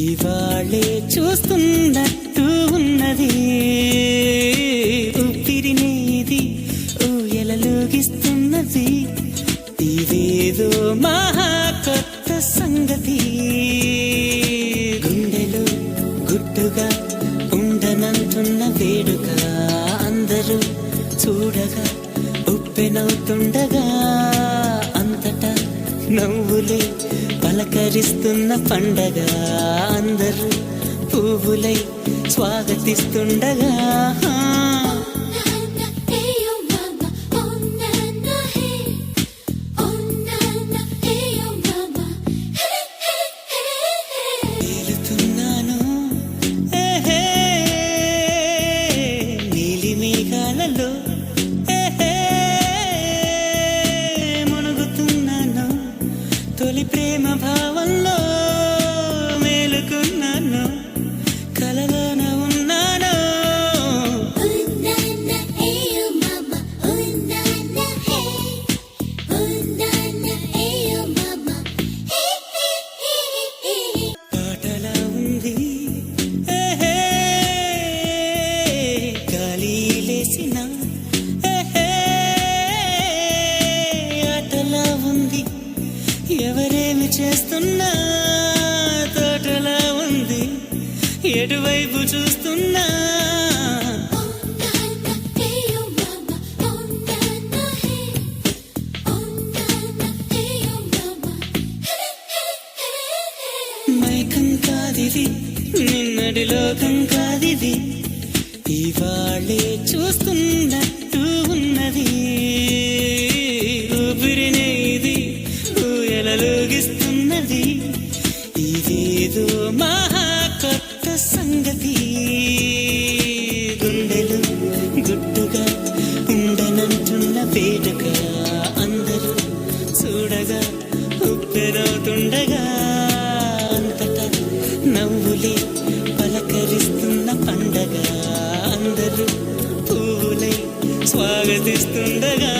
ఇవాళే చూస్తున్నట్టు ఉన్నది. ఊపిరినేది ఊయలలోగిస్తున్నది ఇదేదో మహా కొత్త సంగతి. గుండెలో గుట్టుగా ఉండనంటున్న వేడుక అందరూ చూడగా ఉప్పెనవుతుండగా అంతటా నవ్వులే పలకరిస్తున్న పండగ అందరూ పువ్వులై స్వాగతిస్తుండగా. Nana, hey తొలి ప్రేమ భావంలో మేలుకున్నాను కలలోన ఉన్నాను. Oh nana hey yo చేస్తున్నా తోటలా ఉంది. ఎటువైపు చూస్తున్నా? Oh nana hey yo mama, మైకం కాదిది నిన్నటి లోకం కాదిది. ఇవాళే చూస్తున్నట్టు ఉన్నది. ఊపిరినే ఇది ఊయలలోగిస్తున్నది ఇదేదో మహా కొత్త సంగతి. గుండెలు గుట్టుగా ఉండనంటున్న వేడుక అందరూ చూడగా ఉప్పెరవుతుండగా అంతటా నవ్వులే పలకరిస్తున్న పండగ. అందరూ పువ్వులై స్వాగతిస్తుండగా